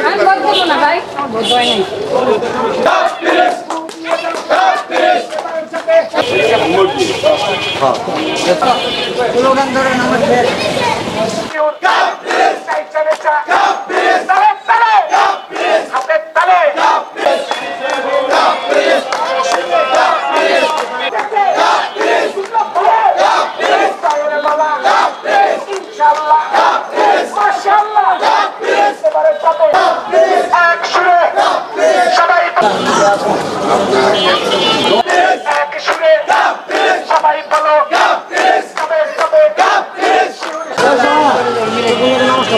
আমি ভোট দেবো না ভাই আমার ভোট হয় নাই সবাই বলো তবে তবে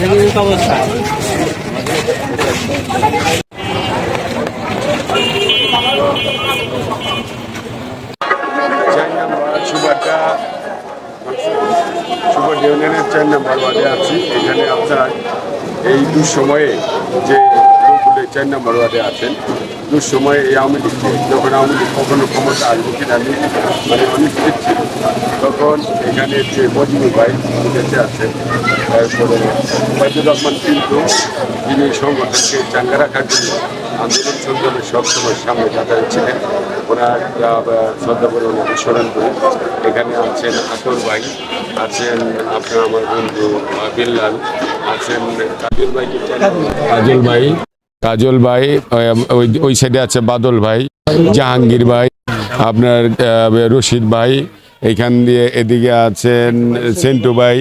নাম্বার সুবারটা। সুপার ইউনিয়নের চার নাম্বার ওয়ার্ডে আছি। এখানে আপনার এই দুঃসময়ে যে লোকগুলো চার নাম্বার ওয়ার্ডে আছেন। দুঃসময়ে এই আওয়ামী লীগকে যখন আওয়ামী লীগ কখনো ক্ষমতা আসবে কিনা মানে অনিশ্চিত ছিল তখন এখানে যে মজিবুর ভাই বেঁচে আছেন তারপরে ওয়াইদুর রহমান কিন্তু যিনি সংগঠনকে চাঙ্গা রাখার জন্য আন্দোলন সংগ্রামের সবসময় সামনে কাতারে ছিলেন। ওনার শ্রদ্ধা করে ওনাকে স্মরণ করি। এখানে আছেন আতর ভাই, আছেন আপনার আমার বন্ধু বিল্লাল আছেন কাজল ভাই কাজল ভাই। কাজল ভাই ওই ওই সাইডে আছে বাদল ভাই, জাহাঙ্গীর ভাই, আপনার রশিদ ভাই, এখান দিয়ে এদিকে আছেন সেন্টু ভাই,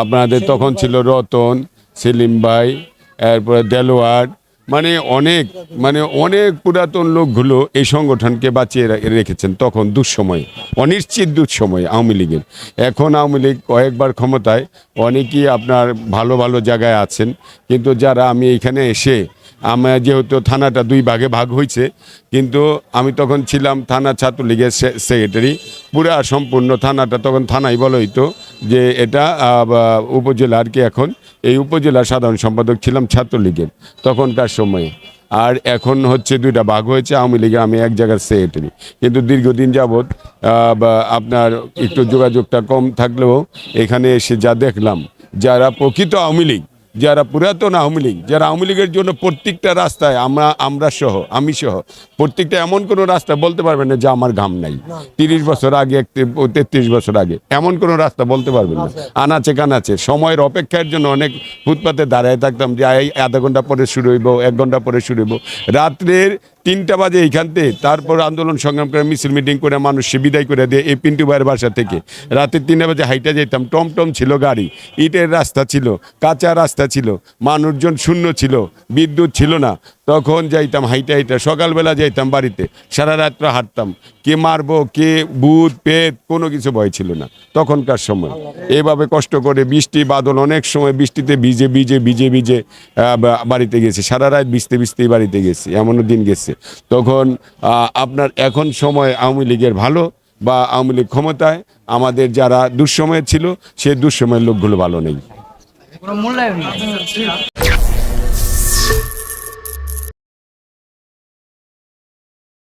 আপনাদের তখন ছিল রতন, সেলিম ভাই, এরপরে দেলোয়ার মানে অনেক মানে অনেক পুরাতন লোকগুলো এই সংগঠনকে বাঁচিয়ে রেখেছেন তখন দুঃসময়, অনিশ্চিত দুঃসময় আওয়ামী লীগের। এখন আওয়ামী লীগ কয়েকবার ক্ষমতায়, অনেকেই আপনার ভালো ভালো জায়গায় আছেন, কিন্তু যারা আমি এখানে এসে আমার যেহেতু থানাটা দুই ভাগে ভাগ হয়েছে কিন্তু আমি তখন ছিলাম থানা ছাত্রলীগের সেক্রেটারি পুরা সম্পূর্ণ থানাটা তখন থানাই বলা হইতো যে এটা উপজেলা আর কি এখন। এই উপজেলার সাধারণ সম্পাদক ছিলাম ছাত্রলীগের তখনকার সময়ে। আর এখন হচ্ছে দুইটা ভাগ হয়েছে, আওয়ামী লীগে আমি এক জায়গার সেক্রেটারি কিন্তু দীর্ঘদিন যাবৎ আপনার একটু যোগাযোগটা কম থাকলেও এখানে এসে যা দেখলাম, যারা প্রকৃত আওয়ামী লীগ যারা পুরাতন আওয়ামী লীগ যারা আওয়ামী লীগের জন্য প্রত্যেকটা রাস্তায় আমরা আমরা সহ আমি সহ প্রত্যেকটা এমন কোনো রাস্তা বলতে পারবেন না যে আমার ঘাম নাই। তিরিশ বছর আগে তেত্রিশ বছর আগে এমন কোনো রাস্তা বলতে পারবেন না। আনাচে কানাচে সময়ের অপেক্ষার জন্য অনেক ফুটপাতে দাঁড়ায় থাকতাম যে আধা ঘণ্টা পরে শুরু হইব এক ঘণ্টা পরে শুরু হইব। রাত্রের তিনটা বাজে এইখানতে তারপর আন্দোলন সংগ্রাম করে মিছিল মিটিং করে মানুষকে বিদায় করে দিয়ে এই পিন্টু ভাইয়ের বাসা থেকে। রাতে তিনটা বাজে হাইটা যেতাম টমটম ছিল গাড়ি, ইটের রাস্তা ছিল, কাঁচা রাস্তা ছিল, মানুষজন শূন্য ছিল, বিদ্যুৎ ছিল না। তখন যাইতাম, হাইটা হাইটা। সকালবেলা যাইতাম বাড়িতে, সারা রাত্র হাঁটতাম। কে মারবো, কে ভূত পেট, কোনো কিছু ভয় ছিল না। তখনকার সময়। এভাবে কষ্ট করে বৃষ্টি, বাদল অনেক সময় বৃষ্টিতে ভিজে ভিজে ভিজে ভিজে বাড়িতে গেছে। সারা রাত ভিজতে, ভিজতেই বাড়িতে গেছি। এমনও দিন গেছে। তখন আপনার এখন সময় আওয়ামী লীগের ভালো বা আওয়ামী লীগ ক্ষমতায় আমাদের যারা দুঃসময় ছিল, সে দুঃসময়ের লোকগুলো ভালো নেই।